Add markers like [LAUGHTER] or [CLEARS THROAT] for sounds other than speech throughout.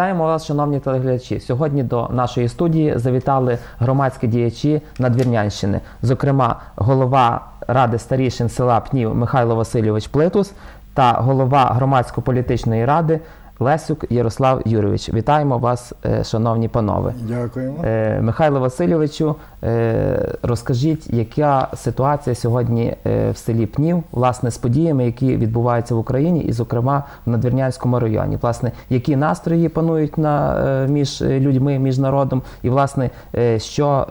Вітаємо вас, шановні телеглядачі. Сьогодні до нашої студії завітали громадські діячі Надвірнянщини, зокрема, голова ради старішин села Пнів Михайло Васильович Плитус та голова громадсько-політичної ради Лесюк Ярослав Юрійович. Вітаємо вас, е, шановні панове. Дякуємо. Е, Михайло Васильовичу, е, розкажіть, яка ситуація сьогодні в селі Пнів, власне, з подіями, які відбуваються в Україні, і, зокрема, в Надвірнянському районі. Власне, які настрої панують на, між людьми, між народом, і, власне, що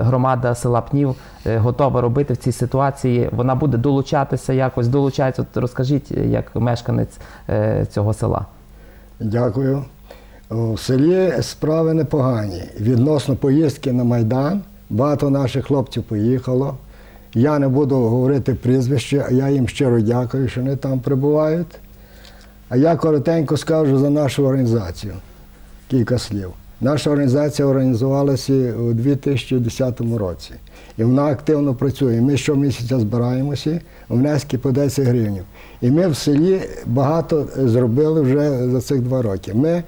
громада села Пнів готова робити в цій ситуації? Вона буде долучатися якось, долучається. От розкажіть, як мешканець цього села. Дякую. В селі справи непогані. Відносно поїздки на Майдан, багато наших хлопців поїхало. Я не буду говорити прізвище, а я їм щиро дякую, що вони там прибувають. А я коротенько скажу за нашу організацію кілька слів. Наша організація організувалася у 2010 році. І вона активно працює. Ми щомісяця збираємося, внески по 10 гривень. І ми в селі багато зробили вже за цих два роки. Ми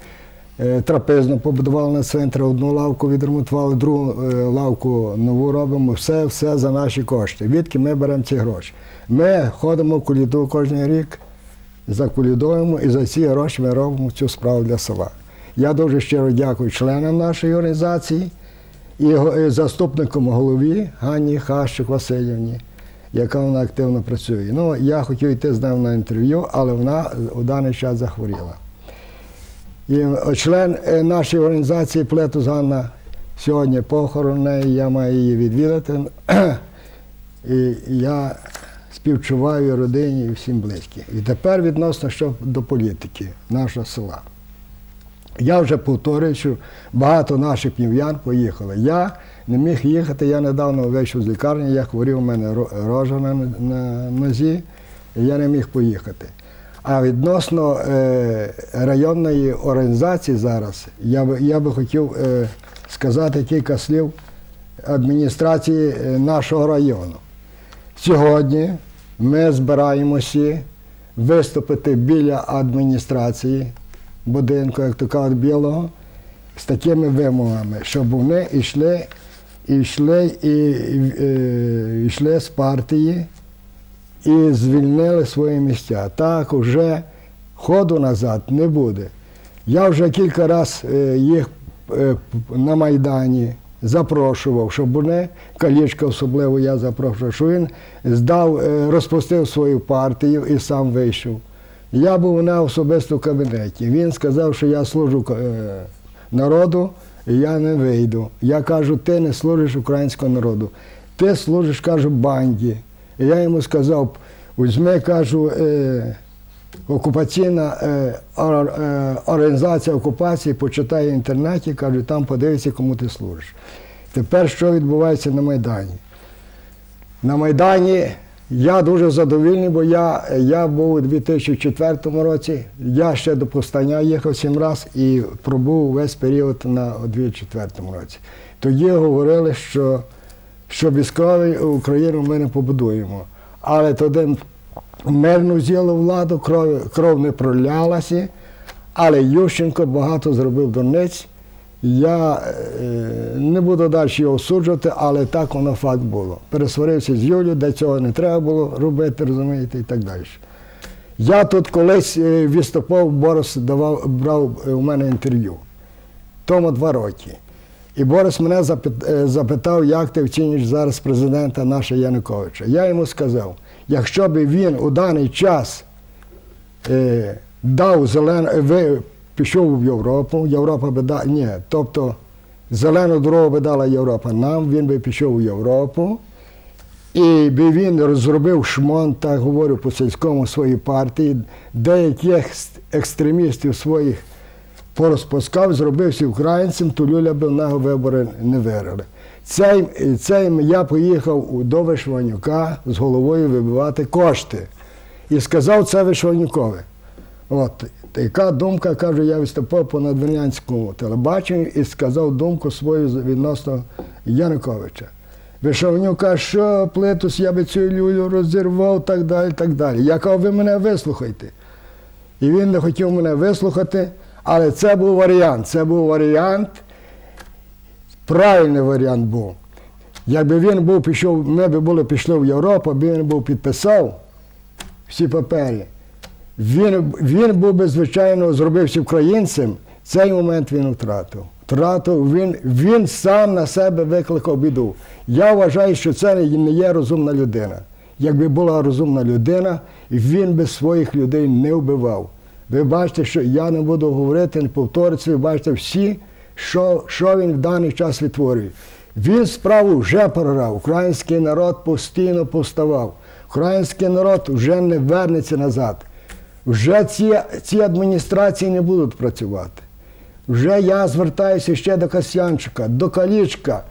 е, трапезно побудували на центрі одну лавку, відремонтували другу е, лавку нову робимо, все, все за наші кошти. Відки ми беремо ці гроші. Ми ходимо в куліду кожен рік, закулідуємо і за ці гроші ми робимо цю справу для села. Я дуже щиро дякую членам нашої організації і го- і заступником голові Ганні Хащик Васильівні, яка вона активно працює. Ну, я хотів йти з нею на інтерв'ю, але вона у даний час захворіла. І е, член е, нашої організації Плетус Ганна сьогодні похорон неї, я маю її відвідати. І я співчуваю родині і всім близьким. І тепер відносно що до політики нашого села. Я вже повторюю, що багато наших пнів'ян поїхали. Я не міг їхати, я недавно вийшов з лікарні, я хворів, у мене рожа на, на нозі, і я не міг поїхати. А відносно е, районної організації зараз, я би, я би хотів е, сказати кілька слів адміністрації е, нашого району. Сьогодні ми збираємося виступити біля адміністрації будинку, як то кажуть, білого, з такими вимогами, щоб вони йшли, йшли, і, і, е, йшли з партії і звільнили свої місця. Так вже ходу назад не буде. Я вже кілька разів е, їх е, на Майдані запрошував, щоб вони, Калічка особливо я запрошував, що він здав, розпустив свою партію і сам вийшов. Я був нього особисто в кабінеті. Він сказав, що я служу е, народу, і я не вийду. Я кажу, ти не служиш українському народу. Ти служиш, кажу, банді. І я йому сказав, візьми, кажу, е, окупаційна е, організація окупації, почитай в інтернеті, кажу, там подивися, кому ти служиш. Тепер що відбувається на Майдані? На Майдані я дуже задовільний, бо я, я був у 2004 році, я ще до повстання їхав сім разів і пробув весь період на 2004 році. Тоді говорили, що, що військовий Україну ми не побудуємо. Але тоді мирно взяли владу, кров, кров не пролялася, але Ющенко багато зробив Донець. Я е, не буду далі його осуджувати, але так воно факт було. Пересварився з Юлією, де цього не треба було робити, розумієте, і так далі. Я тут колись е, виступав, Борис давав, брав е, у мене інтерв'ю. Тому два роки. І Борис мене запитав, як ти вцінюєш зараз президента нашого Януковича. Я йому сказав, якщо б він у даний час дав зелену, пішов в Європу, Європа би дала, ні, тобто зелену дорогу би дала Європа нам, він би пішов у Європу, і би він зробив шмон, так говорю по сільському своїй партії, деяких екстремістів своїх порозпускав, зробився українцем, то Люля би в нього вибори не виграли. Цей, цей я поїхав до Вишванюка з головою вибивати кошти. І сказав це Вишванюкове. От, яка думка, кажу, я виступав по надвірнянському телебаченню і сказав думку свою відносно Януковича. Вишовнюк каже, що плитус, я би цю люлю розірвав, так далі, так далі. Я кажу, ви мене вислухайте. І він не хотів мене вислухати, Але це був варіант. Це був варіант, правильний варіант був. Якби він був пішов, ми б були пішли в Європу, він був підписав всі папери, він, він був би, звичайно, зробився українцем, цей момент він втратив. Втратив, він, він сам на себе викликав біду. Я вважаю, що це не є розумна людина. Якби була розумна людина, він би своїх людей не вбивав. Ви бачите, що я не буду говорити, не повторюся, ви бачите всі, що, що він в даний час відтворює. Він справу вже програв. Український народ постійно повставав. Український народ вже не вернеться назад. Вже ці, ці адміністрації не будуть працювати. Вже я звертаюся ще до Касянчика, до Калічка.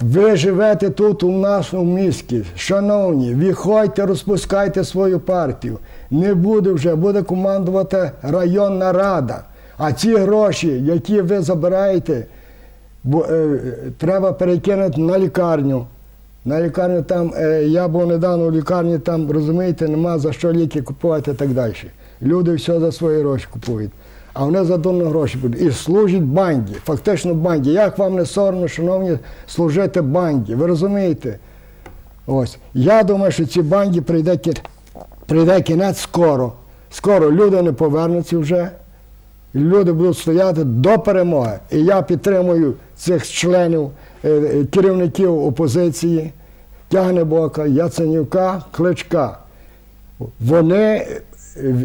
Ви живете тут у нашому місті. Шановні, виходьте, розпускайте свою партію. Не буде вже, буде командувати районна рада. А ці гроші, які ви забираєте, е, треба перекинути на лікарню. На лікарню там, е, я був недавно в лікарні, там, розумієте, нема за що ліки купувати і так далі. Люди все за свої гроші купують. А вони за дурно гроші будуть. І служать банді, фактично банді. Як вам не соромно, шановні, служити банді? Ви розумієте? Ось. Я думаю, що ці банді прийде, кі- прийде кінець скоро. Скоро люди не повернуться вже. Люди будуть стояти до перемоги. І я підтримую цих членів, керівників опозиції, Тягнебока, Яценюка, Кличка. Вони е,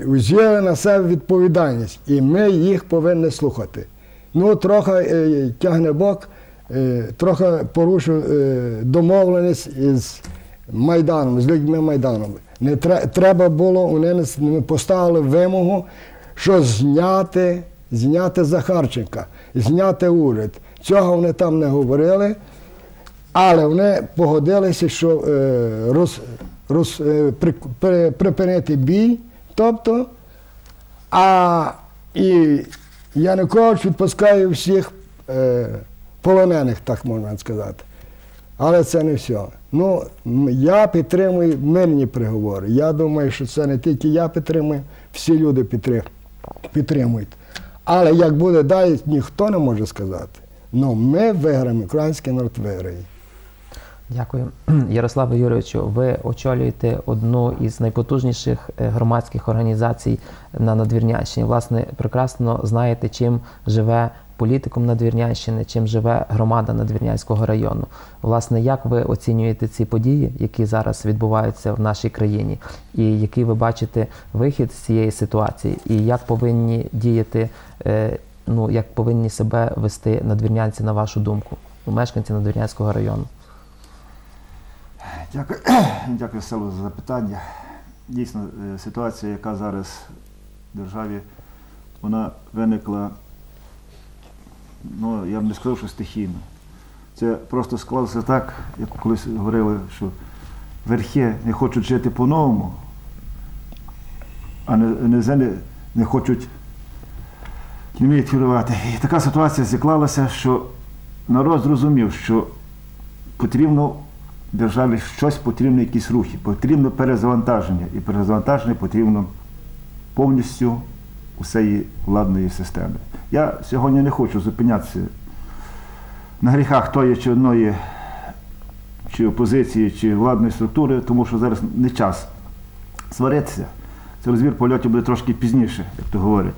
взяли на себе відповідальність, і ми їх повинні слухати. Ну, трохи е, Тягнебок е, трохи порушив е, домовленість із Майданом, з людьми Майданом. Не треба було, вони поставили вимогу, що зняти, зняти Захарченка, зняти уряд. Цього вони там не говорили, але вони погодилися, що е, роз, роз, е, при, при- припинити бій, тобто, а і Янукович відпускає всіх е, полонених, так можна сказати. Але це не все. Ну, я підтримую мирні приговори. Я думаю, що це не тільки я підтримую, всі люди підтримують. Але як буде далі, ніхто не може сказати. Ну, ми виграємо, український народ виграє. Дякую. [CLEARS THROAT] Ярославе Юрійовичу, ви очолюєте одну із найпотужніших е, громадських організацій на Надвірнянщині. Власне, прекрасно знаєте, чим живе політикум Надвірнянщини, чим живе громада Надвірнянського району. Власне, як ви оцінюєте ці події, які зараз відбуваються в нашій країні, і який ви бачите вихід з цієї ситуації, і як повинні діяти, е, ну як повинні себе вести надвірнянці, на вашу думку, мешканці Надвірнянського району? Дякую, [CLEARS THROAT] дякую Селу за запитання. Дійсно, е, ситуація, яка зараз в державі, вона виникла, ну, я б не сказав, що стихійно. Це просто склалося так, як колись говорили, що верхи не хочуть жити по-новому, а низини не хочуть не вміють керувати. І така ситуація склалася, що народ зрозумів, що потрібно державі щось потрібно, якісь рухи, потрібно перезавантаження. І перезавантаження потрібно повністю усієї владної системи. Я сьогодні не хочу зупинятися на гріхах тої чи одної чи опозиції, чи владної структури, тому що зараз не час сваритися. Це розбір польотів буде трошки пізніше, як то говорять.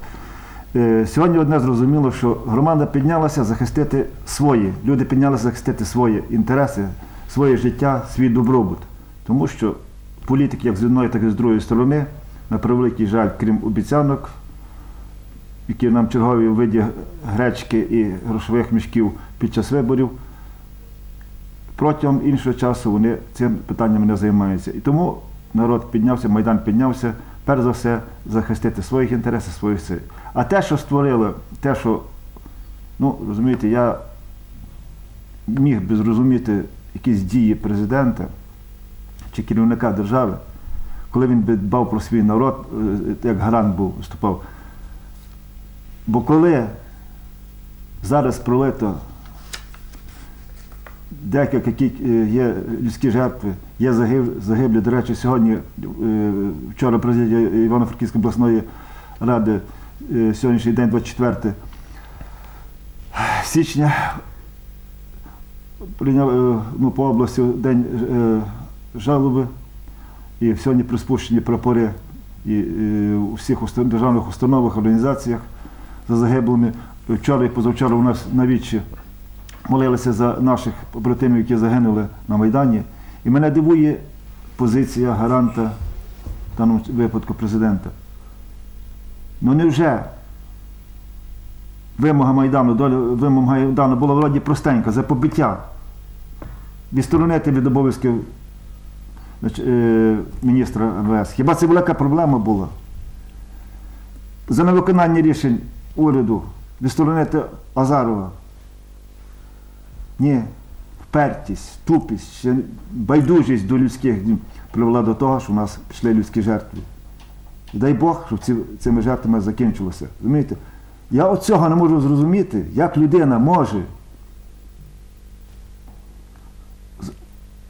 Е, Сьогодні одне зрозуміло, що громада піднялася захистити свої, люди піднялися захистити свої інтереси, своє життя, свій добробут. Тому що політики, як з одної, так і з другої сторони, на превеликий жаль, крім обіцянок, які нам чергові у виді гречки і грошових мішків під час виборів, протягом іншого часу вони цим питанням не займаються. І тому народ піднявся, Майдан піднявся, перш за все, захистити своїх інтересів, своїх сил. А те, що створили, те, що, ну, розумієте, я міг би зрозуміти якісь дії президента чи керівника держави, коли він би дбав про свій народ, е, як гарант був, виступав. Бо коли зараз пролито декілька е, є людські жертви, є загиб- загиблі. До речі, сьогодні, е, вчора президія Івано-Франківської обласної ради е, сьогоднішній день, 24 січня, прийняв ну, по області день жалоби. І сьогодні приспущені прапори і, е, у всіх державних установах, організаціях за загиблими. Вчора і позавчора у нас на вічі молилися за наших побратимів, які загинули на Майдані. І мене дивує позиція гаранта, в даному випадку президента. Ну невже вимога Майдану, доля вимога Майдану була вроді простенька, за побиття, відсторонити від обов'язків е, міністра МВС. Хіба це велика проблема була? За невиконання рішень уряду відсторонити Азарова. Ні, впертість, тупість, байдужість до людських днів привела до того, що в нас пішли людські жертви. І дай Бог, щоб ці, цими жертвами закінчилося. Розумієте? Я от цього не можу зрозуміти, як людина може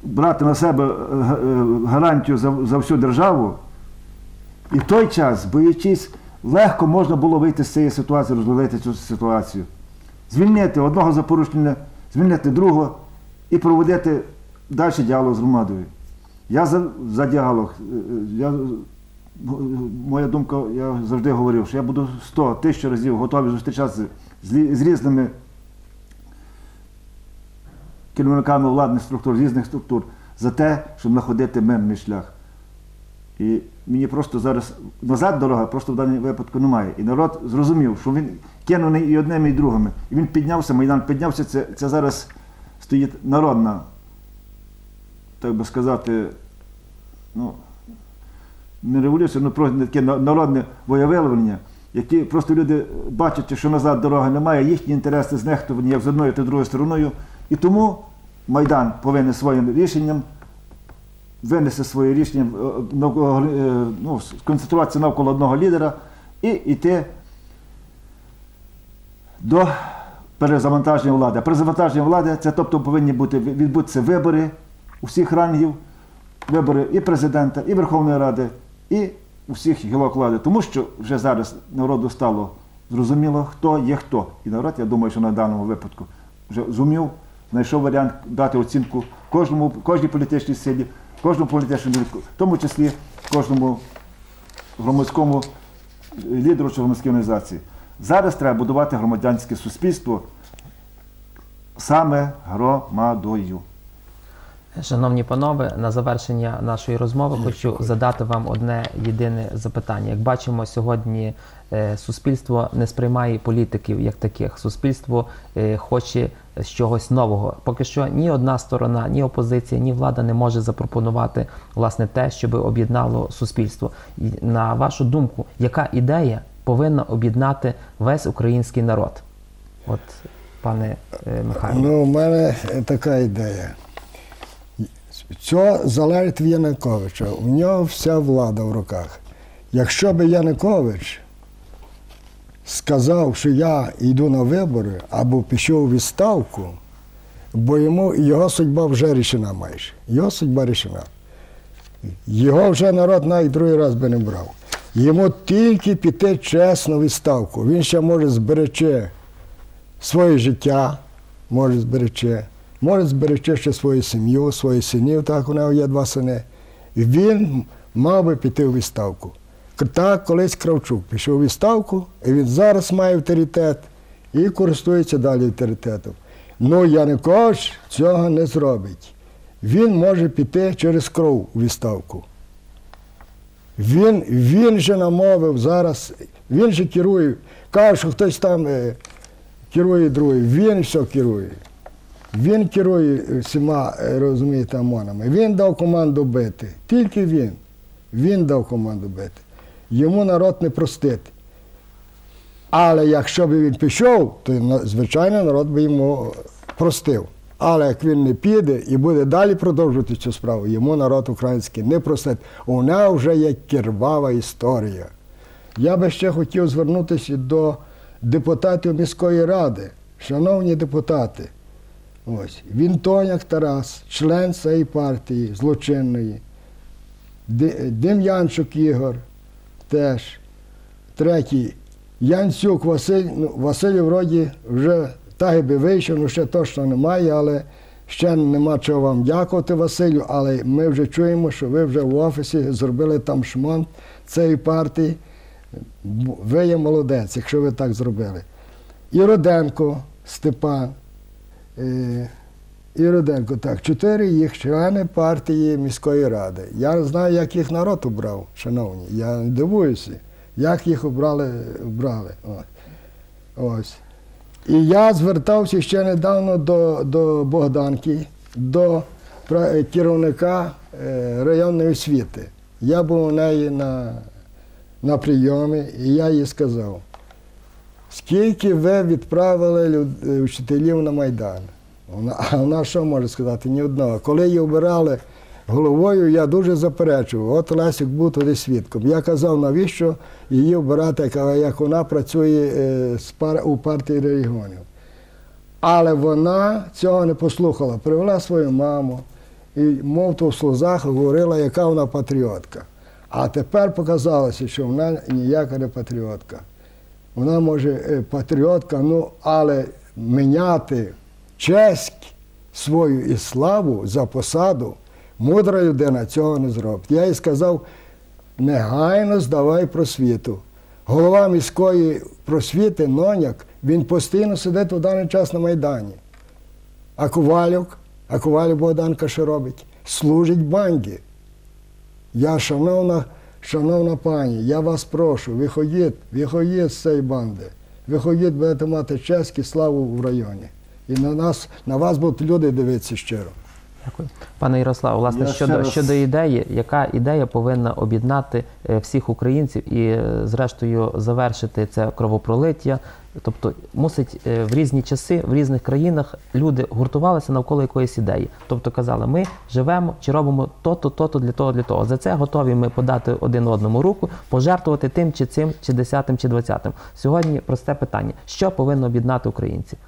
брати на себе е, е, гарантію за, за всю державу. І в той час, боючись, легко можна було вийти з цієї ситуації, розвалити цю ситуацію. Звільнити одного за звільнити другого і проводити далі діалог з громадою. Я за, за діалог. Е, е, Я, моя думка, я завжди говорив, що я буду 100 тисяч разів готовий зустрічатися з, з різними керівниками владних структур, різних структур, за те, щоб знаходити мирний шлях. І мені просто зараз назад дорога просто в даному випадку немає. І народ зрозумів, що він кинуний і одними, і другими. І він піднявся, Майдан піднявся, це, це зараз стоїть народна, так би сказати, ну, не революція, ну просто таке народне воєвиявлення, які просто люди бачать, що назад дороги немає, їхні інтереси знехтовані як з одною, так і другою стороною. І тому Майдан повинен своїм рішенням винести своє рішення, е, е, ну, сконцентруватися навколо одного лідера і йти до перезавантаження влади. Перезавантаження влади це тобто повинні бути відбутися вибори усіх рангів, вибори і президента, і Верховної Ради, і усіх гілок влади. Тому що вже зараз народу стало зрозуміло, хто є хто. І народ, я думаю, що на даному випадку вже зумів, знайшов варіант дати оцінку кожному, кожній політичній силі, кожному політичному в тому числі кожному громадському лідеру чи громадській організації. Зараз треба будувати громадянське суспільство саме громадою. Шановні панове, на завершення нашої розмови хочу задати вам одне єдине запитання. Як бачимо, сьогодні е, суспільство не сприймає політиків як таких. Суспільство е, хоче з чогось нового. Поки що ні одна сторона, ні опозиція, ні влада не може запропонувати власне те, щоб об'єднало суспільство. І, На вашу думку, яка ідея повинна об'єднати весь український народ? От, пане е, Михайло. Ну, у мене така ідея. Це залежить від Януковича. У нього вся влада в руках. Якщо б Янукович сказав, що я йду на вибори або пішов у відставку, бо йому його судьба вже рішена майже. Його судьба рішена. Його вже народ навіть другий раз би не брав. Йому тільки піти чесно в відставку. Він ще може зберечи своє життя, може зберечи, може зберечи ще свою сім'ю, своїх синів, так у нього є два сини. Він мав би піти у відставку. Так, колись Кравчук пішов у відставку, і він зараз має авторитет і користується далі авторитетом. Ну, Янукович цього не зробить. Він може піти через кров у відставку. Він, він же намовив зараз, він же керує, каже, що хтось там е, керує другий, він все керує. Він керує всіма, е, розумієте, ОМОНами. Він дав команду бити. Тільки він. Він дав команду бити. Йому народ не простить. Але якщо б він пішов, то на- звичайно народ би йому простив. Але як він не піде і буде далі продовжувати цю справу, йому народ український не простить. У нього вже є кірвава історія. Я би ще хотів звернутися до депутатів міської ради. Шановні депутати, ось він Тоняк Тарас, член цієї партії злочинної, Дем'янчук Ігор теж, третій Янцюк Василь, ну, Василь вроді вже так би вийшов, ну ще точно немає, але ще нема чого вам дякувати, Василю, але ми вже чуємо, що ви вже в офісі зробили там шмон цієї партії. Ви є молодець, якщо ви так зробили. І Роденко Степан. Е, і Руденко, так, чотири їх члени партії міської ради. Я знаю, як їх народ обрав, шановні. Я дивуюся, як їх обрали. обрали. Ось. І я звертався ще недавно до, до Богданки, до керівника е, районної освіти. Я був у неї на, на прийомі, і я їй сказав, скільки ви відправили люд- е, вчителів на Майдан? Вона, а вона що може сказати? Ні одного. Коли її обирали головою, я дуже заперечував. От Лесик був туди свідком. Я казав, навіщо її обирати, як вона працює е, у партії регіонів. Але вона цього не послухала. Привела свою маму і, мов то в сльозах, говорила, яка вона патріотка. А тепер показалося, що вона ніяка не патріотка. Вона може е, патріотка, ну, але міняти честь свою і славу за посаду, мудра людина цього не зробить. Я їй сказав, негайно здавай просвіту. Голова міської просвіти Ноняк, він постійно сидить у даний час на Майдані. А Ковалюк, а Ковалюк Богданка що робить? Служить банді. Я, шановна, шановна пані, я вас прошу, виходіть, виходіть з цієї банди. Виходіть, будете мати честь і славу в районі. І на нас, на вас будуть люди дивитися щиро. Дякую. Пане Ярославе, власне, Я щодо, раз- щодо ідеї, яка ідея повинна об'єднати е, всіх українців і, е, зрештою, завершити це кровопролиття? Тобто мусить е, в різні часи, в різних країнах люди гуртувалися навколо якоїсь ідеї. Тобто казали, ми живемо чи робимо то-то, то-то для того, для того. За це готові ми подати один одному руку, пожертвувати тим чи цим, чи десятим, чи двадцятим. Сьогодні просте питання: що повинно об'єднати українців?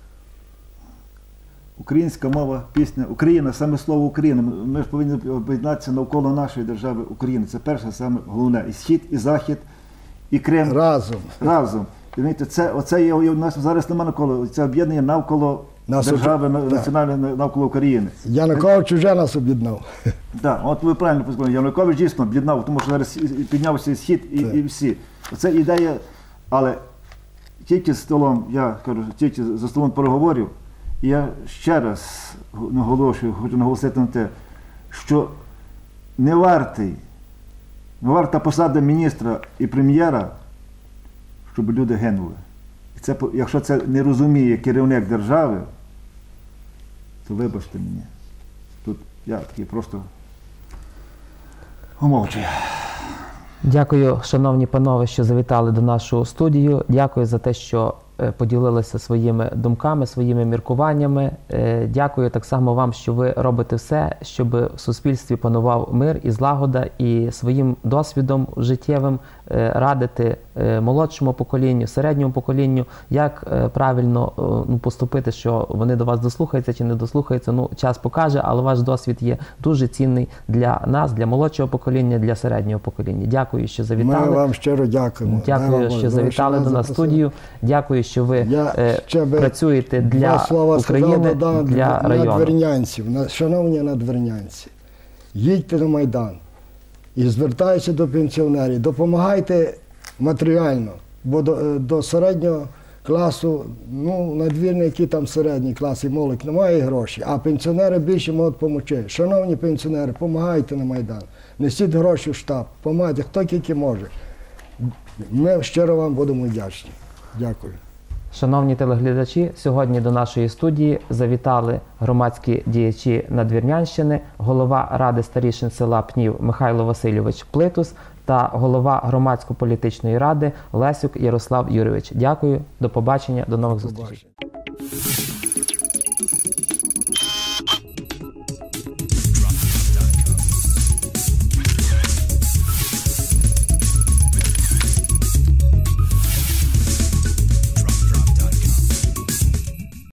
Українська мова, пісня, Україна, саме слово Україна. Ми ж повинні об'єднатися навколо нашої держави України. Це перше, саме головне. І схід, і захід, і Крим Разом. разом. Розумієте, це оце є у нас зараз немає навколо це об'єднання навколо Нас держави так. національної навколо України. Янукович уже нас об'єднав. Так, от ви правильно сказали, Янукович дійсно об'єднав, тому що зараз піднявся і схід і, і всі. Це ідея, але тільки з столом, я кажу, тільки за столом переговорів, я ще раз наголошую, хочу наголосити на те, що не вартий, не варта посада міністра і прем'єра, щоб люди гинули. І це, якщо це не розуміє керівник держави, то вибачте мені. Тут я такий просто умовчую. Дякую, шановні панове, що завітали до нашого студію. Дякую за те, що поділилися своїми думками, своїми міркуваннями. Е, Дякую так само вам, що ви робите все, щоб в суспільстві панував мир і злагода, і своїм досвідом життєвим е, радити е, молодшому поколінню, середньому поколінню, як е, правильно е, ну, поступити, що вони до вас дослухаються чи не дослухаються. Ну, час покаже, але ваш досвід є дуже цінний для нас, для молодшого покоління, для середнього покоління. Дякую, що Ми завітали. вам щиро дякуємо. Дякую, вам що завітали до нас студію. Дякую, що ви Я е, працюєте для слова України, сказав, для району. надвірнянців, на- шановні надвірнянці, їдьте на Майдан і звертаюся до пенсіонерів, допомагайте матеріально, бо до, е, до середнього класу, ну, надвірні, які там середній клас і молодь, немає грошей, а пенсіонери більше можуть допомогти. Шановні пенсіонери, допомагайте на Майдан, несіть гроші в штаб, допомагайте, хто тільки може. Ми щиро вам будемо вдячні. Дякую. Шановні телеглядачі, сьогодні до нашої студії завітали громадські діячі Надвірнянщини, голова ради старішин села Пнів Михайло Васильович Плитус та голова громадсько-політичної ради Лесюк Ярослав Юрійович. Дякую, до побачення, до нових зустрічей.